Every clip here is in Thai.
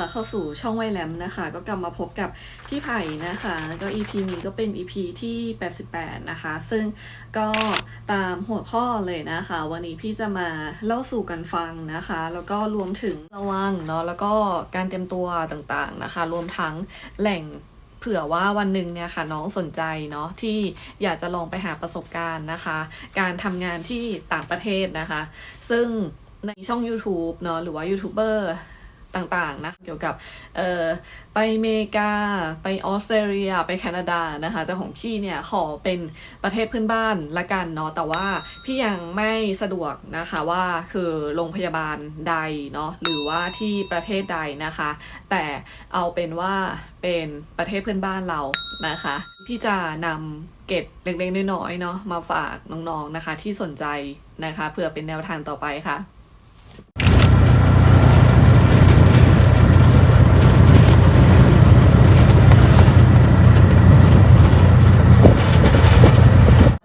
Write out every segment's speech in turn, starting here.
คะเข้าสู่ช่องไวแลมนะคะ ก็กลับมาพบกับพี่ไผ่นะคะก็ EP นี้ก็เป็น EP ที่ 88 นะคะ ซึ่งก็ตามหัวข้อเลยนะคะ วันนี้พี่จะมาเล่าสู่กันฟังนะคะ แล้วก็รวมถึงระวังเนาะแล้วก็การเตรียมตัวต่างๆนะคะ รวมทั้งแหล่งเผื่อว่าวันหนึ่งเนี่ยค่ะน้องสนใจเนาะที่อยากจะลองไปหาประสบการณ์นะคะ การทำงานที่ต่างประเทศนะคะ ซึ่งในช่อง YouTube เนาะหรือว่ายูทูบเบอร์ ต่างๆนะเกี่ยวกับเอ่อไปอเมริกา ไปออสเตรเลีย ไปแคนาดานะคะ แต่ของพี่เนี่ยขอเป็นประเทศเพื่อนบ้านละกันเนาะแต่ว่าพี่ยังไม่สะดวกนะคะว่าคือโรงพยาบาลใดเนาะหรือว่าที่ประเทศใดนะคะ แต่เอาเป็นว่าเป็นประเทศเพื่อนบ้านเรานะคะ พี่จะนำเกร็ดเล็กๆน้อยๆเนาะมาฝากน้องๆนะคะ ที่สนใจนะคะเพื่อเป็นแนวทางต่อไปค่ะ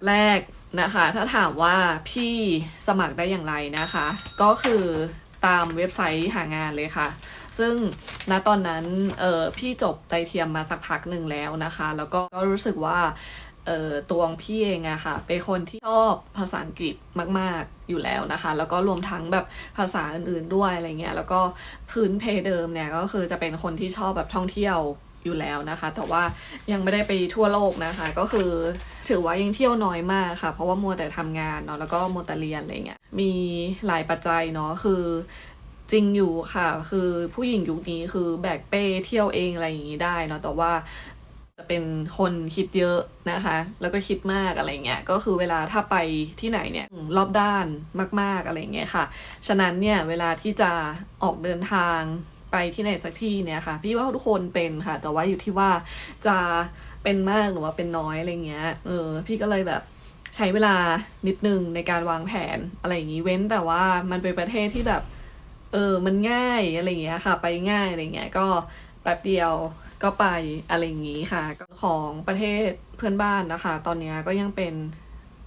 แรกนะคะ ถ้าถามว่าพี่สมัครได้อย่างไรนะคะ ก็คือตามเว็บไซต์หางานเลยค่ะ ซึ่งณตอนนั้นเออพี่จบไตรเทียมมาสักพักหนึ่งแล้วนะคะ แล้วก็ก็รู้สึกว่าเออตัวงพี่เองอะค่ะ เป็นคนที่ชอบภาษาอังกฤษมาก ๆ อยู่แล้วนะคะ แล้วก็รวมทั้งแบบภาษาอื่น ๆ ด้วยอะไรเงี้ย แล้วก็พื้นเพเดิมเนี่ยก็คือจะเป็นคนที่ชอบแบบท่องเที่ยว อยู่แล้วนะคะ แต่ว่ายังไม่ได้ไปทั่วโลกนะคะ ก็คือถือว่ายังเที่ยวน้อยมากค่ะ เพราะว่ามัวแต่ทำงานเนาะแล้วก็มัวแต่เรียนอะไรเงี้ยมีหลายปัจจัยเนาะคือจริงอยู่ค่ะ คือผู้หญิงยุคนี้คือแบกเป้เที่ยวเองอะไรอย่างนี้ได้เนาะแต่ว่าจะเป็นคนคิดเยอะนะคะ แล้วก็คิดมากอะไรเงี้ย ก็คือเวลาถ้าไปที่ไหนเนี่ยรอบด้านมาก ๆอะไรเงี้ยค่ะ ฉะนั้นเนี่ยเวลาที่จะออกเดินทาง ไปที่ไหนสักที่เนี่ยค่ะ พี่ว่าทุกคนเป็นค่ะ แต่ว่าอยู่ที่ว่าจะเป็นมากหรือว่าเป็นน้อยอะไรเงี้ย เออ พี่ก็เลยแบบใช้เวลานิดนึงในการวางแผนอะไรอย่างนี้เว้นแต่ว่ามันเป็นประเทศที่แบบ เออ มันง่ายอะไรเงี้ยค่ะ ไปง่ายอะไรเงี้ยก็แป๊บเดียวก็ไปอะไรอย่างงี้ค่ะ ของประเทศเพื่อนบ้านนะคะ ตอนนี้ก็ยังเป็น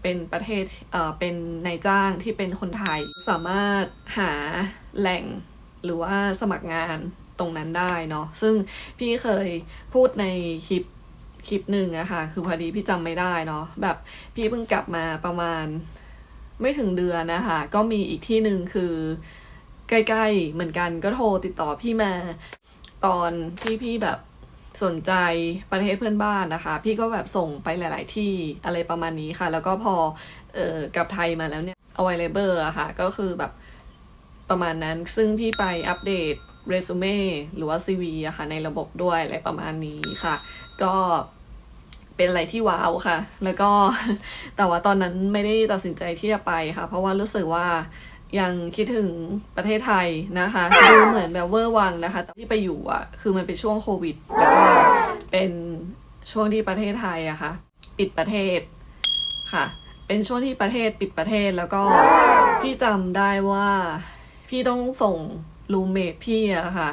เป็นประเทศเอ่อเป็นนายจ้างที่เป็นคนไทยสามารถหาแหล่ง หรือว่าสมัครงานตรงนั้นได้เนาะซึ่งพี่เคยพูดในคลิปคลิปหนึ่งอะค่ะ คือพอดีพี่จำไม่ได้เนาะแบบพี่เพิ่งกลับมาประมาณไม่ถึงเดือนนะคะ ก็มีอีกที่หนึ่งคือใกล้ๆเหมือนกันก็โทรติดต่อพี่มาตอนที่พี่แบบสนใจประเทศเพื่อนบ้านนะคะ พี่ก็แบบส่งไปหลาย ๆ ที่อะไรประมาณนี้ค่ะ แล้วก็พอเออกลับไทยมาแล้วเนี่ย available อะค่ะ ก็คือแบบ ประมาณนั้นซึ่งพี่ไปอัปเดตเรซูเม่หรือว่า CV อะค่ะในระบบด้วยอะไรประมาณนี้ค่ะ ก็เป็นอะไรที่ว้าวค่ะ แล้วก็แต่ว่าตอนนั้นไม่ได้ตัดสินใจที่จะไปค่ะ เพราะว่ารู้สึกว่ายังคิดถึงประเทศไทยนะคะดูเหมือนแบบเวอร์วังนะคะแต่ที่ไปอยู่อะคือมันเป็นช่วงโควิด แล้วก็เป็นช่วงที่ประเทศไทยอะค่ะ ปิดประเทศค่ะ เป็นช่วงที่ประเทศปิดประเทศแล้วก็พี่จำได้ว่า พี่ต้องส่งรูเมทพี่อะค่ะ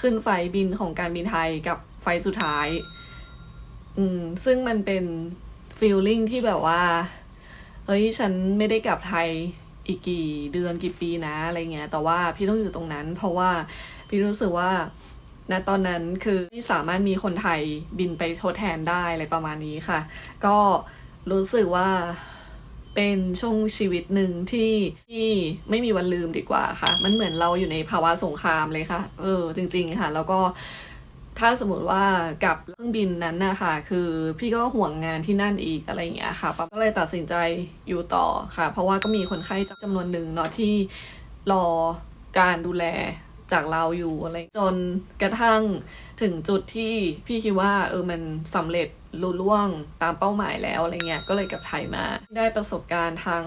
ขึ้นไฟบินของการบินไทยกับไฟสุดท้าย อืม ซึ่งมันเป็นฟีลลิ่งที่แบบว่า เฮ้ย ฉันไม่ได้กลับไทยอีกกี่เดือนกี่ปีนะอะไรเงี้ย แต่ว่าพี่ต้องอยู่ตรงนั้น เพราะว่าพี่รู้สึกว่าณตอนนั้นคือพี่สามารถมีคนไทยบินไปทดแทนได้อะไรประมาณนี้ค่ะ ก็รู้สึกว่า เป็นช่วงชีวิตหนึ่งที่ที่ไม่มีวันลืมดีกว่าค่ะ มันเหมือนเราอยู่ในภาวะสงครามเลยค่ะ เออ จริง ๆ ค่ะ แล้วก็ถ้าสมมติว่ากับเครื่องบินนั้นนะคะคือพี่ก็ห่วงงานที่นั่นอีกอะไรอย่างเงี้ยค่ะปั๊บก็เลยตัดสินใจอยู่ต่อค่ะ เพราะว่าก็มีคนไข้จำนวนหนึ่งเนาะที่รอการดูแลจากเราอยู่อะไรจนกระทั่ง ถึงจุดที่พี่คิดว่าเออมันสำเร็จลุล่วงตามเป้าหมายแล้วอะไรเงี้ยก็เลยกลับไทยมา ได้ประสบการณ์ทั้ง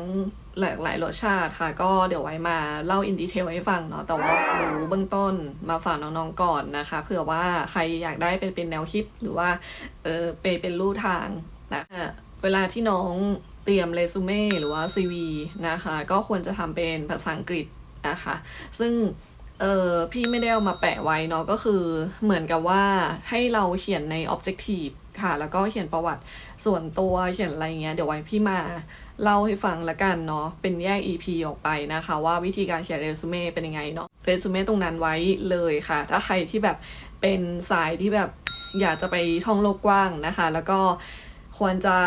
หลากหลายรสชาติค่ะ ก็เดี๋ยวไว้มาเล่าอินดีเทลให้ฟังเนาะแต่ว่ารู้เบื้องต้นมาฝากน้องๆก่อนนะคะเผื่อว่าใครอยากได้เป็นเป็นแนวคิดหรือว่าเออเป็นเป็นรูทางนะคะเวลาที่น้องเตรียมเรซูเม่หรือว่า CV นะคะก็ควรจะทำเป็นภาษาอังกฤษนะคะซึ่ง เออพี่ไม่ได้เอามาแปะไว้เนาะก็คือเหมือนกับว่าให้เราเขียนใน objective ค่ะ แล้วก็เขียนประวัติส่วนตัวเขียนอะไรเงี้ยเดี๋ยวไว้พี่มาเล่าให้ฟังละกันเนาะเป็นแยก EP ออกไปนะคะ ว่าวิธีการเขียนเรซูเม่เป็นยังไงเนาะเรซูเม่ตรงนั้นไว้เลยค่ะ ถ้าใครที่แบบเป็นสายที่แบบอยากจะไปท่องโลกกว้างนะคะ แล้วก็ควรจะ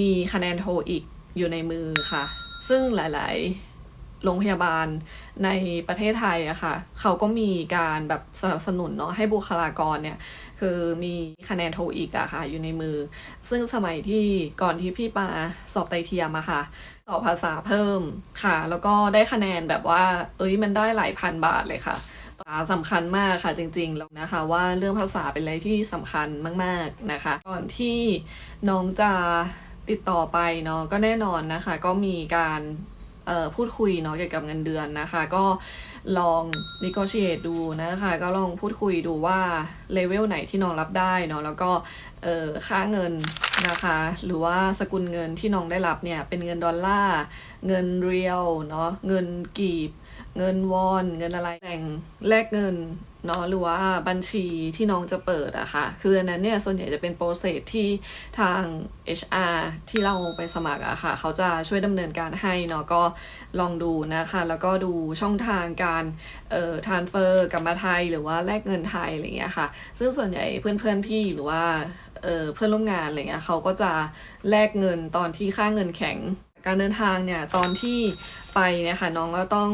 มีคะแนนโทอีกอยู่ในมือค่ะ ซึ่งหลาย ๆ โรงพยาบาลในประเทศไทยอะค่ะเขาก็มีการแบบสนับสนุนเนาะให้บุคลากรเนี่ยคือมีคะแนนโทอีกอะค่ะอยู่ในมือ ซึ่งสมัยที่ก่อนที่พี่มาสอบไตเทียมอะค่ะสอบภาษาเพิ่มค่ะ แล้วก็ได้คะแนนแบบว่า เอ้ยมันได้หลายพันบาทเลยค่ะภาษาสำคัญมากค่ะจริงๆแล้วนะคะ ว่าเรื่องภาษาเป็นอะไรที่สำคัญมาก ๆนะคะ ก่อนที่น้องจะติดต่อไปเนาะก็แน่นอนนะคะ ก็มีการ พูดคุยเนาะเกี่ยวกับเงินเดือนนะคะ ก็ลอง negotiate ดูนะคะ ก็ลองพูดคุยดูว่าเลเวลไหนที่น้องรับได้เนาะแล้วก็เออค่าเงินนะคะ หรือว่าสกุลเงินที่น้องได้รับเนี่ยเป็นเงินดอลลาร์เงินเรียลเนาะเงินกีบ เงินวอน เงินอะไรแบ่งแลกเงิน เนาะหรือว่าบัญชีที่น้องจะเปิดอะค่ะ คืออันนั้นเนี่ยส่วนใหญ่จะเป็นโปรเซสที่ทาง HR ที่เราไปสมัครอะค่ะ เขาจะช่วยดำเนินการให้เนาะก็ลองดูนะคะ แล้วก็ดูช่องทางการเอ่อ transfer กลับมาไทยหรือว่าแลกเงินไทยอะไรอย่างเงี้ยค่ะ ซึ่งส่วนใหญ่เพื่อนๆพี่หรือว่าเอ่อเพื่อนร่วมงานอะไรเงี้ยเขาก็จะแลกเงินตอนที่ค่าเงินแข็ง การเดินทางเนี่ยตอนที่ไปเนี่ยค่ะน้องก็ต้อง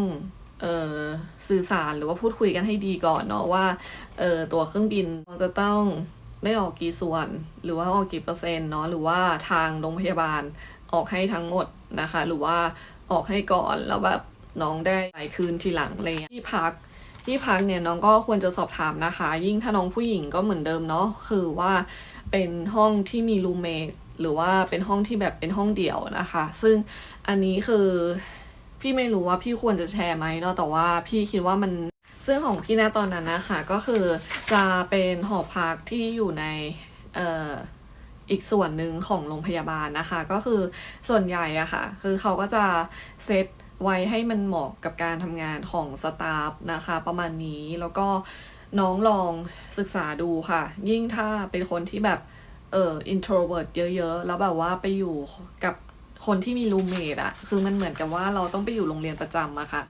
สื่อสารหรือว่าพูดคุยกันให้ดีก่อนเนาะว่าตัวเครื่องบินจะต้องได้ออกกี่ส่วน หรือว่าออกกี่เปอร์เซ็นต์เนาะหรือว่าทางโรงพยาบาลออกให้ทั้งหมดนะคะ หรือว่าออกให้ก่อนแล้วแบบน้องได้ไปคืนทีหลังเงี้ยที่พักที่พักเนี่ยน้องก็ควรจะสอบถามนะคะ ยิ่งถ้าน้องผู้หญิงก็เหมือนเดิมเนาะคือว่าเป็นห้องที่มีรูเมทหรือว่าเป็นห้องที่แบบเป็นห้องเดี่ยวนะคะ ซึ่งอันนี้คือ พี่ไม่รู้ว่าพี่ควรจะแชร์ไหมเนาะแต่ว่าพี่คิดว่ามันซึ่งของพี่นะตอนนั้นนะคะก็คือจะเป็นหอพักที่อยู่ในเอ่ออีกส่วนหนึ่งของโรงพยาบาลนะคะ ก็คือส่วนใหญ่อะค่ะ คือเขาก็จะเซตไว้ให้มันเหมาะกับการทำงานของสตาฟนะคะ ประมาณนี้แล้วก็น้องลองศึกษาดูค่ะ ยิ่งถ้าเป็นคนที่แบบเออ introvert เยอะๆ แล้วแบบว่าไปอยู่กับ คนที่มีรูเมทอะคือมันเหมือนกับว่าเราต้องไปอยู่โรงเรียนประจำอะค่ะ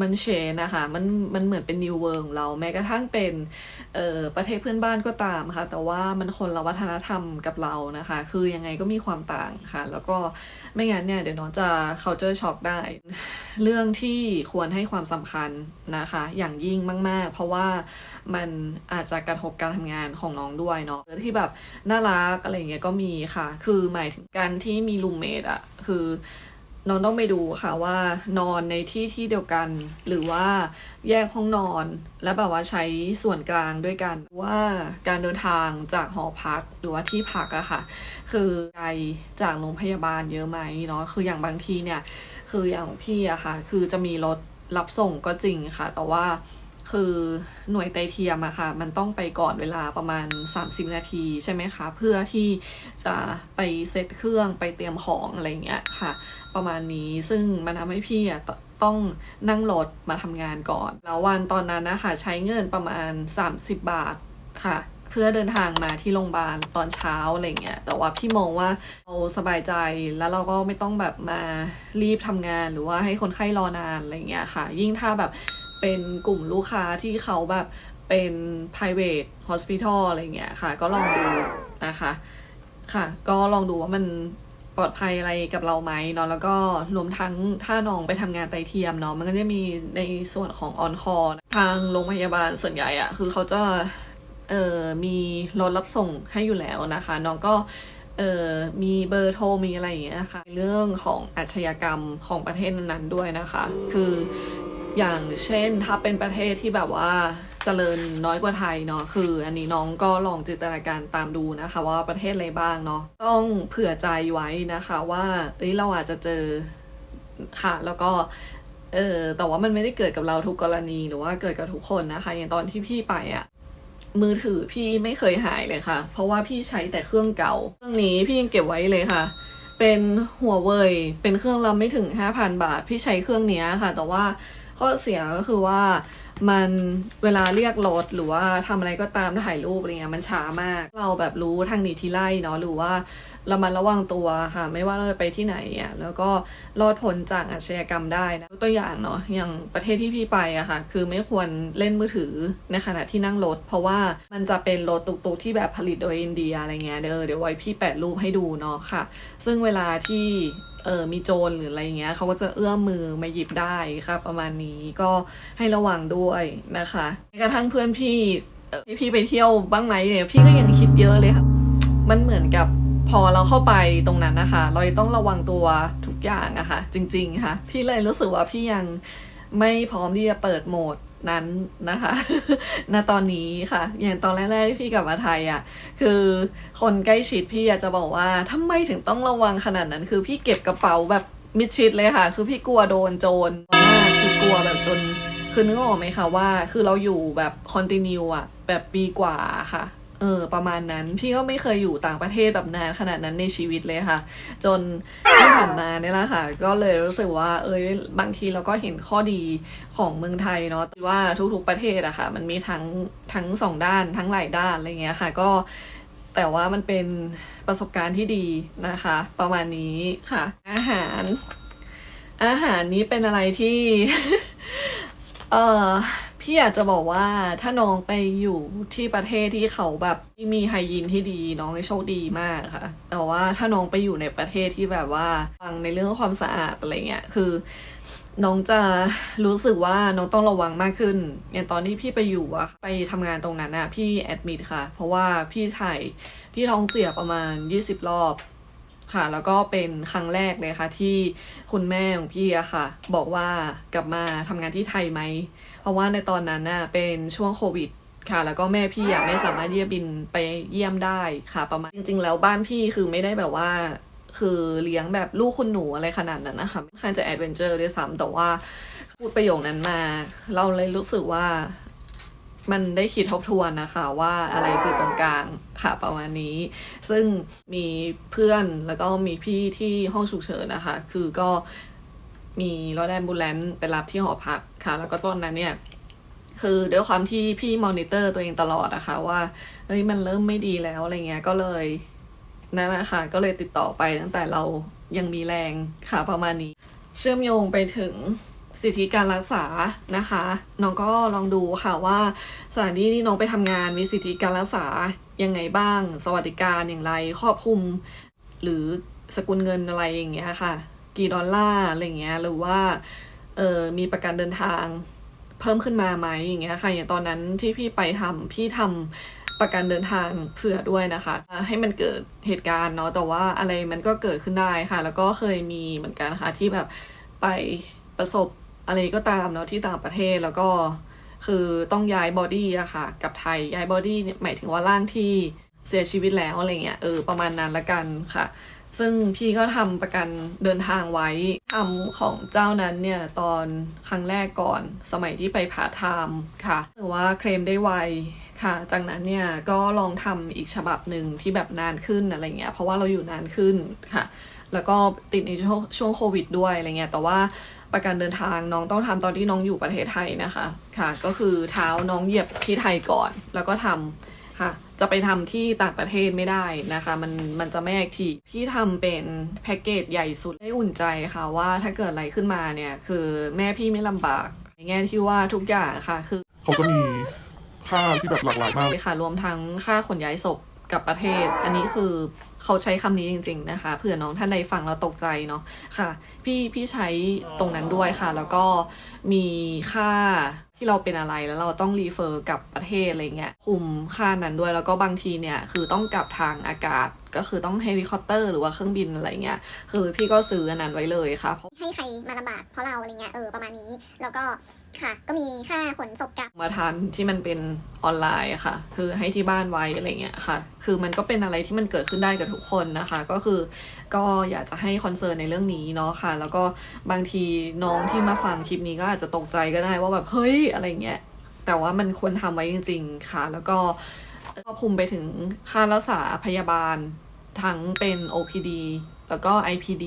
มันเชนนะคะ มันมันเหมือนเป็นนิวเวิร์ของเราแม้กระทั่งเป็น ประเทศเพื่อนบ้านก็ตามค่ะ แต่ว่ามันคนละวัฒนธรรมกับเรานะคะ คือยังไงก็มีความต่างค่ะ แล้วก็ไม่งั้นเนี่ยเดี๋ยวน้องจะ culture shock ได้ เรื่องที่ควรให้ความสำคัญนะคะ อย่างยิ่งมาก ๆ เพราะว่ามันอาจจะกระทบการทำงานของน้องด้วยเนาะที่แบบน่ารักอะไรเงี้ยก็มีค่ะ คือหมายถึงการที่มีรูมเมทอะคือ น้องต้องไปดูค่ะว่านอนในที่ที่เดียวกัน หรือว่าแยกห้องนอน และแบบว่าใช้ส่วนกลางด้วยกันว่าการเดินทางจากหอพักหรือว่าที่พักอะค่ะ คือไกลจากโรงพยาบาลเยอะไหมเนาะคืออย่างบางทีเนี่ย คืออย่างพี่อะค่ะ คือจะมีรถรับส่งก็จริงค่ะ แต่ว่า คือหน่วยไตเทียมอะค่ะ มันต้องไปก่อนเวลาประมาณ 30 นาทีใช่ไหมคะ เพื่อที่จะไปเซตเครื่องไปเตรียมของอะไรเงี้ยค่ะ ประมาณนี้ซึ่งมันทำให้พี่อะต้องนั่งรถมาทำงานก่อน แล้ววันตอนนั้นนะคะใช้เงินประมาณ 30 บาทค่ะเพื่อเดินทางมาที่โรงพยาบาลตอนเช้าอะไรเงี้ย แต่ว่าพี่มองว่าเราสบายใจแล้วเราก็ไม่ต้องแบบมารีบทำงานหรือว่าให้คนไข้รอนานอะไรเงี้ยค่ะ ยิ่งถ้าแบบ เป็นกลุ่มลูกค้าที่เขาแบบเป็น private hospital อะไรเงี้ยค่ะ ก็ลองดูนะคะค่ะ ก็ลองดูว่ามันปลอดภัยอะไรกับเราไหมเนาะแล้วก็รวมทั้งถ้าน้องไปทำงานไตเทียมเนาะมันก็จะมีในส่วนของออนคอร์ทางโรงพยาบาลส่วนใหญ่อะคือเขาจะเอ่อมีรถรับส่งให้อยู่แล้วนะคะน้องก็เอ่อมีเบอร์โทรมีอะไรอย่างเงี้ยนะคะเรื่องของอาชญากรรมของประเทศนั้นๆด้วยนะคะ คือ อย่างเช่นถ้าเป็นประเทศที่แบบว่าเจริญน้อยกว่าไทยเนาะคือ อันนี้น้องก็ลองจินตนาการตามดูนะคะ ว่าประเทศอะไรบ้างเนาะต้องเผื่อใจไว้นะคะว่าเอ้ยเราอาจจะเจอค่ะแล้วก็เออแต่ว่ามันไม่ได้เกิดกับเราทุกกรณีหรือว่าเกิดกับทุกคนนะคะ อย่างตอนที่พี่ไปอะมือถือพี่ไม่เคยหายเลยค่ะ เพราะว่าพี่ใช้แต่เครื่องเก่า เครื่องนี้พี่ยังเก็บไว้เลยค่ะ เป็นหัวเว่ยเป็นเครื่องเราไม่ถึง 5,000 บาท พี่ใช้เครื่องนี้ค่ะ แต่ว่า ข้อเสียก็คือว่ามันเวลาเรียกรถหรือว่าทำอะไรก็ตามถ่ายรูปอะไรเงี้ยมันช้ามาก เราแบบรู้ทางหนีทีไล่เนาะหรือว่าเรามันระวังตัวค่ะ ไม่ว่าเราจะไปที่ไหนอะแล้วก็รอดพ้นจากอาชญากรรมได้นะตัวอย่างเนาะอย่างประเทศที่พี่ไปอะค่ะ คือไม่ควรเล่นมือถือในขณะที่นั่งรถ เพราะว่ามันจะเป็นรถตุกๆที่แบบผลิตโดยอินเดียอะไรเงี้ยเดี๋ยวเดี๋ยวไว้พี่แปะรูปให้ดูเนาะค่ะ ซึ่งเวลาที่ เออมีโจรหรืออะไรเงี้ยเขาก็จะเอื้อมมือมาหยิบได้ค่ะประมาณนี้ก็ให้ระวังด้วยนะคะแม้กระทั่งเพื่อนพี่พี่ไปเที่ยวบ้างไหมเนี่ยพี่ก็ยังคิดเยอะเลยค่ะ มันเหมือนกับพอเราเข้าไปตรงนั้นนะคะ เราต้องระวังตัวทุกอย่างอะค่ะ จริง ๆ ค่ะ พี่เลยรู้สึกว่าพี่ยังไม่พร้อมที่จะเปิดโหมด นั้นนะคะณตอนนี้ค่ะ อย่างตอนแรกๆที่พี่กลับมาไทยอะคือคนใกล้ชิดพี่อยากจะบอกว่าทำไมถึงต้องระวังขนาดนั้น คือพี่เก็บกระเป๋าแบบมิดชิดเลยค่ะ คือพี่กลัวโดนโจรมากคือกลัวแบบจน คือนึกออกไหมคะว่า คือเราอยู่แบบคอนติเนียอะแบบปีกว่าค่ะ เออประมาณนั้น พี่ก็ไม่เคยอยู่ต่างประเทศแบบนานขนาดนั้นในชีวิตเลยค่ะ จนที่ผ่านมาเนี่ยแหละค่ะ ก็เลยรู้สึกว่าเอยบางทีเราก็เห็นข้อดีของเมืองไทยเนาะว่าทุกๆประเทศอะค่ะ มันมีทั้งทั้งสองด้านทั้งหลายด้านอะไรเงี้ยค่ะ ก็แต่ว่ามันเป็นประสบการณ์ที่ดีนะคะ ประมาณนี้ค่ะ อาหาร อาหารนี้เป็นอะไรที่ เออ พี่อยากจะบอกว่าถ้าน้องไปอยู่ที่ประเทศที่เขาแบบมีไฮยีนที่ดีน้องจะโชคดีมากค่ะ แต่ว่าถ้าน้องไปอยู่ในประเทศที่แบบว่าฟังในเรื่องความสะอาดอะไรเงี้ยคือ น้องจะรู้สึกว่าน้องต้องระวังมากขึ้นอย่างตอนที่พี่ไปอยู่อะไปทำงานตรงนั้นอะพี่แอดมิดค่ะ เพราะว่าพี่ถ่ายพี่ท้องเสียประมาณ 20 รอบค่ะแล้วก็เป็นครั้งแรกเลยค่ะที่คุณแม่ของพี่อะค่ะ บอกว่ากลับมาทำงานที่ไทยไหม เพราะว่าในตอนนั้นน่ะเป็นช่วงโควิดค่ะ แล้วก็แม่พี่อะไม่สามารถที่จะบินไปเยี่ยมได้ค่ะประมาณจริง ๆ แล้วบ้านพี่คือไม่ได้แบบว่าคือเลี้ยงแบบลูกคุณหนูอะไรขนาดนั้นนะคะค่อนข้างจะแอดเวนเจอร์ด้วยซ้ำแต่ว่าพูดประโยคนั้นมา เราเลยรู้สึกว่ามันได้คิดทบทวนนะคะว่าอะไรคือตรงกลางค่ะประมาณนี้ ซึ่งมีเพื่อนแล้วก็มีพี่ที่ห้องฉุกเฉินนะคะ คือก็ มีรถแอมบูเลนต์ไปรับที่หอพักค่ะ แล้วก็ตอนนั้นเนี่ยคือด้วยความที่พี่มอนิเตอร์ตัวเองตลอดนะคะว่าเฮ้ยมันเริ่มไม่ดีแล้วอะไรเงี้ยก็เลยนั่นนะคะก็เลยติดต่อไปตั้งแต่เรายังมีแรงค่ะประมาณนี้ เชื่อมโยงไปถึงสิทธิการรักษานะคะน้องก็ลองดูค่ะว่าสถานที่ที่น้องไปทำงานมีสิทธิการรักษายังไงบ้าง สวัสดิการอย่างไรครอบคลุม หรือสกุลเงินอะไรอย่างเงี้ยค่ะ กี่ดอลลาร์อะไรเงี้ยหรือว่าเออมีประกันเดินทางเพิ่มขึ้นมาไหมอย่างเงี้ยค่ะอย่างตอนนั้นที่พี่ไปทำพี่ทำประกันเดินทางเผื่อด้วยนะคะ ให้มันเกิดเหตุการณ์เนาะแต่ว่าอะไรมันก็เกิดขึ้นได้ค่ะ แล้วก็เคยมีเหมือนกันค่ะที่แบบไปประสบอะไรก็ตามเนาะที่ต่างประเทศแล้วก็คือต้องย้ายบอดี้อะค่ะกับไทยย้ายบอดี้เนี่ยหมายถึงว่าร่างที่เสียชีวิตแล้วอะไรเงี้ยเออประมาณนั้นละกันค่ะ ซึ่งพี่ก็ทำประกันเดินทางไว้ทำของเจ้านั้นเนี่ย ตอนครั้งแรกก่อนสมัยที่ไปผ่าไทม์ค่ะหรือว่าเคลมได้ไวค่ะ จากนั้นเนี่ยก็ลองทำอีกฉบับหนึ่งที่แบบนานขึ้นอะไรเงี้ยเพราะว่าเราอยู่นานขึ้นค่ะ แล้วก็ติดในช่วงช่วงโควิดด้วยอะไรเงี้ยแต่ว่าประกันเดินทางน้องต้องทำตอนที่น้องอยู่ประเทศไทยนะคะค่ะ ก็คือเท้าน้องเหยียบที่ไทยก่อน แล้วก็ทำ ค่ะ จะไปทำที่ต่างประเทศไม่ได้นะคะ มันมันจะไม่แอคทีฟพี่ทำเป็นแพ็กเกจใหญ่สุด ได้อุ่นใจค่ะว่าถ้าเกิดอะไรขึ้นมาเนี่ย คือแม่พี่ไม่ลำบากในแง่ที่ว่าทุกอย่างค่ะ คือเขาจะมีค่าที่แบบหลากหลายมากค่ะ รวมทั้งค่าขนย้ายศพกับประเทศ อันนี้คือเขาใช้คำนี้จริง ๆ นะคะ เผื่อน้องท่านใดฟังแล้วตกใจเนาะค่ะ พี่พี่ใช้ตรงนั้นด้วยค่ะ แล้วก็มีค่า ที่เราเป็นอะไรแล้วเราต้องรีเฟอร์กับประเทศอะไรเงี้ยคุมค่านั้นด้วยแล้วก็บางทีเนี่ยคือต้องกลับทางอากาศ ก็คือต้องเฮลิคอปเตอร์หรือว่าเครื่องบินอะไรเงี้ยคือพี่ก็ซื้ออันนั้นไว้เลยค่ะเพราะให้ใครมาลำบากเพราะเราอะไรเงี้ยเออประมาณนี้ แล้วก็ค่ะ ก็มีค่าขนศพกลับมาทันที่มันเป็นออนไลน์อะค่ะ คือให้ที่บ้านไว้อะไรเงี้ยค่ะ คือมันก็เป็นอะไรที่มันเกิดขึ้นได้กับทุกคนนะคะ ก็คือก็อยากจะให้คอนเซิร์นในเรื่องนี้เนาะค่ะ แล้วก็บางทีน้องที่มาฟังคลิปนี้ก็อาจจะตกใจก็ได้ว่าแบบเฮ้ยอะไรเงี้ยแต่ว่ามันควรทำไว้จริง ๆ ค่ะ แล้วก็ครอบคลุมไปถึงค่ารักษาพยาบาล ทั้งเป็น OPD แล้วก็ IPD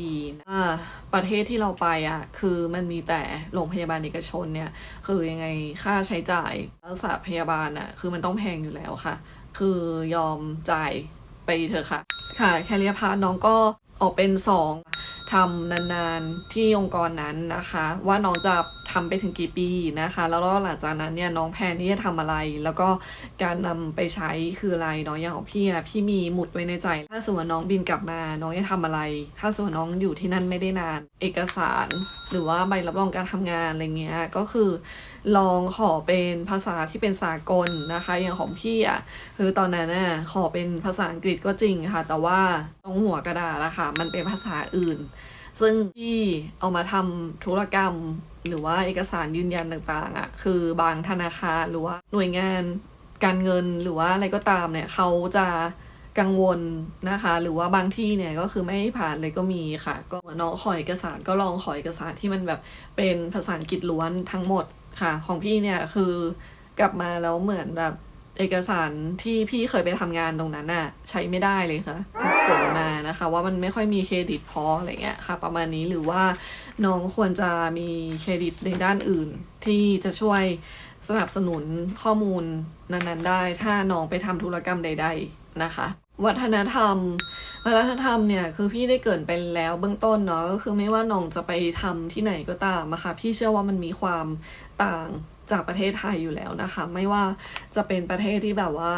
อ่าประเทศที่เราไปอะ คือมันมีแต่โรงพยาบาลเอกชนเนี่ย คือยังไงค่าใช้จ่ายรักษาพยาบาลอะ คือมันต้องแพงอยู่แล้วค่ะ คือยอมจ่ายไปเถอะค่ะ ค่ะ แคเรียพาน้องก็ออกเป็นสองทำนานๆที่องค์กรนั้นนะคะ ว่าน้องจะ ทำไปถึงกี่ปีนะคะ แล้วหลังจากนั้นเนี่ยน้องแพนที่จะทำอะไร แล้วก็การนำไปใช้คืออะไรเนาะอย่างของพี่อะพี่มีหมุดไว้ในใจ ถ้าสมมติว่าน้องบินกลับมา น้องจะทำอะไร ถ้าสมมติน้องอยู่ที่นั่นไม่ได้นาน เอกสาร หรือว่าใบรับรองการทำงานอะไรเงี้ยก็คือลองขอเป็นภาษาที่เป็นสากลนะคะ อย่างของพี่อะคือตอนนั้นน่ะขอเป็นภาษาอังกฤษก็จริงค่ะ แต่ว่าตรงหัวกระดาษนะคะมันเป็นภาษาอื่น ซึ่งที่เอามาทำธุรกรรม หรือว่าเอกสารยืนยันต่างๆอะคือบางธนาคารหรือว่าหน่วยงานการเงินหรือว่าอะไรก็ตามเนี่ยเขาจะกังวลนะคะ หรือว่าบางที่เนี่ยก็คือไม่ให้ผ่านเลยก็มีค่ะ ก็น้องขอเอกสารก็ลองขอเอกสารที่มันแบบเป็นภาษาอังกฤษล้วนทั้งหมดค่ะ ของพี่เนี่ยคือกลับมาแล้วเหมือนแบบเอกสารที่พี่เคยไปทำงานตรงนั้นน่ะใช้ไม่ได้เลยค่ะ ผลมานะคะ ว่ามันไม่ค่อยมีเครดิตพออะไรเงี้ยค่ะ ประมาณนี้หรือว่าน้องควรจะมีเครดิตในด้านอื่น ที่จะช่วยสนับสนุนข้อมูลนั้นๆได้ ถ้าน้องไปทำธุรกรรมใด ๆนะคะ วัฒนธรรม วัฒนธรรมเนี่ยคือพี่ได้เกรินไปแล้วเบื้องต้นเนาะก็คือไม่ว่าน้องจะไปทำที่ไหนก็ตามนะคะพี่เชื่อว่ามันมีความต่าง จากประเทศไทยอยู่แล้วนะคะ ไม่ว่าจะเป็นประเทศที่แบบว่า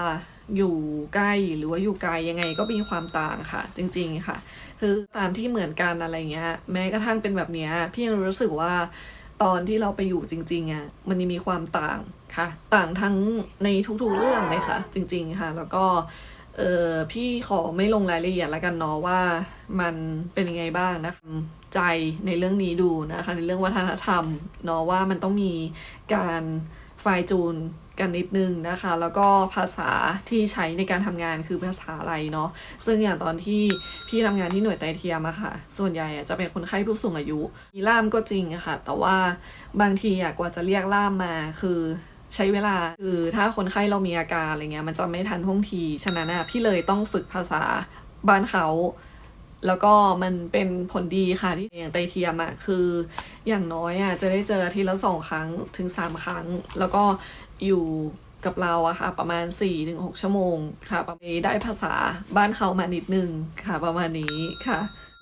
อยู่ใกล้หรือว่าอยู่ไกลยังไงก็มีความต่างค่ะ จริง ๆค่ะ คือตามที่เหมือนกันอะไรเงี้ย แม้กระทั่งเป็นแบบเนี้ยพี่ยังรู้สึกว่าตอนที่เราไปอยู่จริงๆอะมันยังมีความต่างค่ะ ต่างทั้งในทุกๆเรื่องเลยค่ะ จริง ๆค่ะ แล้วก็ เออพี่ขอไม่ลงรายละเอียดแล้วกันเนาะว่ามันเป็นยังไงบ้างนะคะใจในเรื่องนี้ดูนะคะในเรื่องวัฒนธรรมเนาะว่ามันต้องมีการไฟจูนกันนิดนึงนะคะ แล้วก็ภาษาที่ใช้ในการทำงานคือภาษาอะไรเนาะซึ่งอย่างตอนที่พี่ทำงานที่หน่วยไตเทียมอะค่ะ ส่วนใหญ่จะเป็นคนไข้ผู้สูงอายุ มีล่ามก็จริงอะค่ะ แต่ว่าบางทีอะกว่าจะเรียกล่ามมาคือ ใช้เวลาคือถ้าคนไข้เรามีอาการอะไรเงี้ยมันจะไม่ทันท่วงที ฉะนั้นน่ะพี่เลยต้องฝึกภาษาบ้านเขา แล้วก็มันเป็นผลดีค่ะที่อย่างไตเทียมอะคืออย่างน้อยอะจะได้เจอทีละสองครั้งถึงสามครั้ง แล้วก็อยู่กับเราอะค่ะประมาณ4ี่ถึงหชั่วโมงค่ะประมาณนี้ได้ภาษาบ้านเขามานิดนึงค่ะประมาณนี้ค่ะ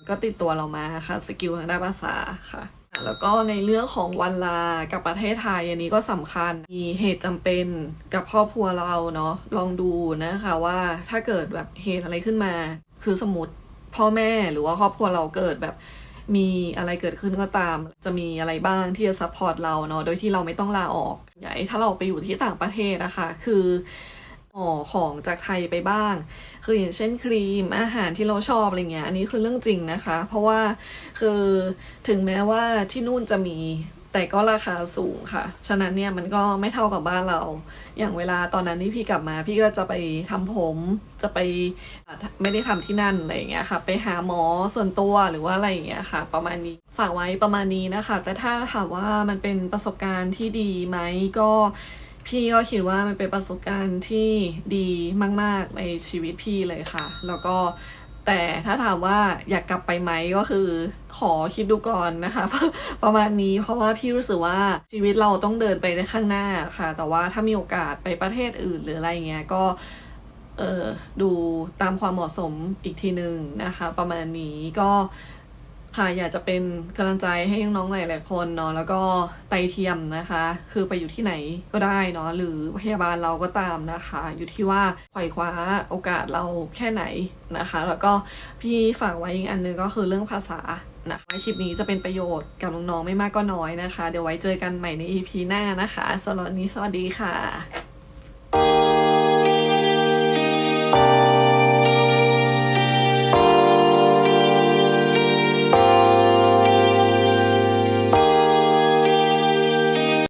ก็ติดตัวเรามาค่ะสกิลทางด้านภาษาค่ะ แล้วก็ในเรื่องของวันลากับประเทศไทยอันนี้ก็สำคัญ มีเหตุจำเป็นกับครอบครัวเราเนาะลองดูนะคะว่าถ้าเกิดแบบเหตุอะไรขึ้นมา คือสมมติพ่อแม่หรือว่าครอบครัวเราเกิดแบบมีอะไรเกิดขึ้นก็ตาม จะมีอะไรบ้างที่จะซัพพอร์ตเราเนาะโดยที่เราไม่ต้องลาออก อย่างถ้าเราไปอยู่ที่ต่างประเทศนะคะ คือ ออของจากไทยไปบ้าง คืออย่างเช่นครีมอาหารที่เราชอบอะไรเงี้ย อันนี้คือเรื่องจริงนะคะ เพราะว่าคือถึงแม้ว่าที่นู่นจะมีแต่ก็ราคาสูงค่ะ ฉะนั้นเนี่ยมันก็ไม่เท่ากับบ้านเรา อย่างเวลาตอนนั้นที่พี่กลับมา พี่ก็จะไปทำผม จะไปไม่ได้ทำที่นั่นอะไรอย่างเงี้ยค่ะ ไปหาหมอส่วนตัวหรือว่าอะไรอย่างเงี้ยค่ะ ประมาณนี้ ฝากไว้ประมาณนี้นะคะ แต่ถ้าถามว่ามันเป็นประสบการณ์ที่ดีไหมก็ พี่ก็คิดว่ามันเป็นประสบการณ์ที่ดีมาก ๆ ในชีวิตพี่เลยค่ะ แล้วก็แต่ถ้าถามว่าอยากกลับไปไหมก็คือขอคิดดูก่อนนะคะ ประมาณนี้เพราะว่าพี่รู้สึกว่าชีวิตเราต้องเดินไปในข้างหน้าค่ะ แต่ว่าถ้ามีโอกาสไปประเทศอื่นหรืออะไรเงี้ยก็เออดูตามความเหมาะสมอีกทีหนึ่งนะคะ ประมาณนี้ก็ ค่ะอยากจะเป็นกำลังใจให้น้องๆหลายๆคนเนาะแล้วก็ไตเทียมนะคะ คือไปอยู่ที่ไหนก็ได้เนาะหรือพยาบาลเราก็ตามนะคะ อยู่ที่ว่าไขว่คว้าโอกาสเราแค่ไหนนะคะ แล้วก็พี่ฝากไว้อีกอันนึงก็คือเรื่องภาษานะคะคลิปนี้จะเป็นประโยชน์กับน้องๆไม่มากก็น้อยนะคะ เดี๋ยวไว้เจอกันใหม่ใน EP หน้านะคะสำหรับวันนี้สวัสดีค่ะ